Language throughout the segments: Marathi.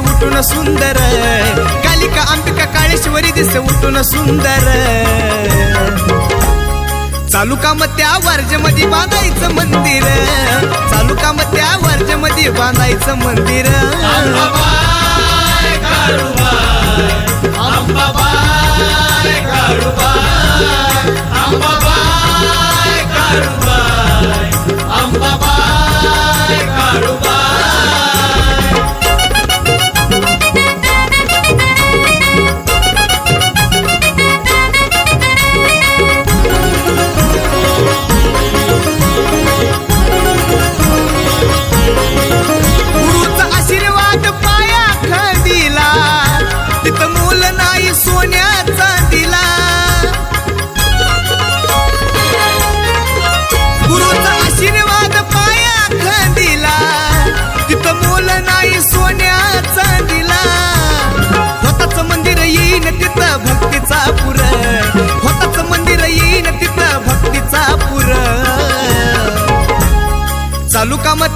उठून सुंदर. कालिका अंबिका काळेश्वरी दिसे उठून सुंदर. चालू काम त्या वर्जमध्ये बांधायचं मंदिर. चालू काम त्या वर्जमध्ये बांधायचं मंदिर. अंबाबाई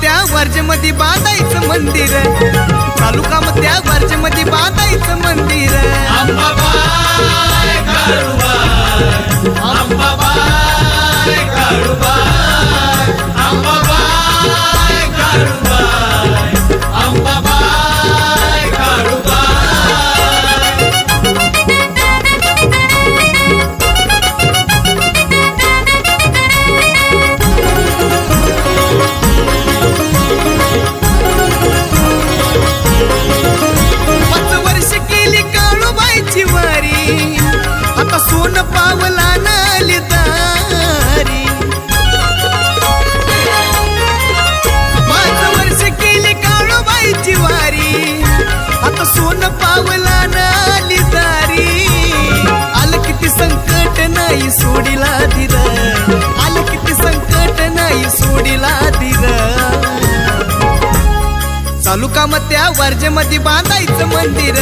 त्या वर्जमध्ये बांधायचं मंदिर. तालुका मग त्या वर्जमध्ये बांधायचं मंदिर. अंबाबाई कसून सोन पावला नाली दारी. पाच वर्ष केली काळूबाईची वारी. आता सोन पावला नाली दारी. आलं किती संकट नाही सोडीला दिर. आलं किती संकट नाही सोडीला दिर. चालू काम त्या वर्जेमध्ये बांधायचं मंदिर.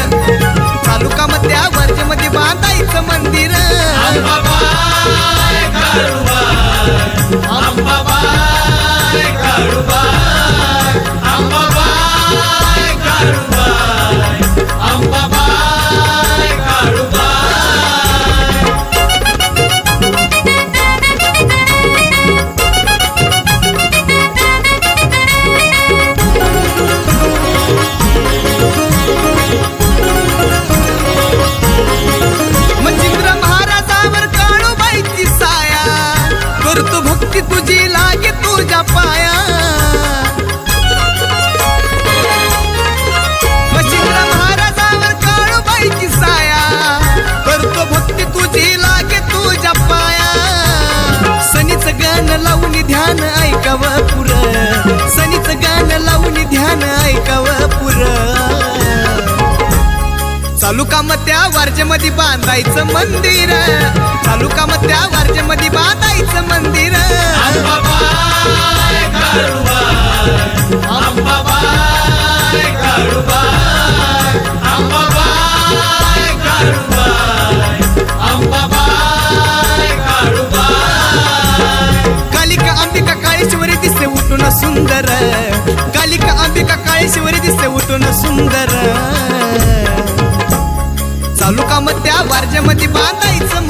गाणं लावून ध्यान ऐकावं पुर. सनीच गाणं लावून ध्यान ऐकावं पुर. चालू काम त्या वारजेमध्ये बांधायचं मंदिर. चालू काम त्या वारजेमध्ये बांधायचं मंदिर. दिसते सुंदर. चालू काम त्या वर्जमध्ये बांधायचं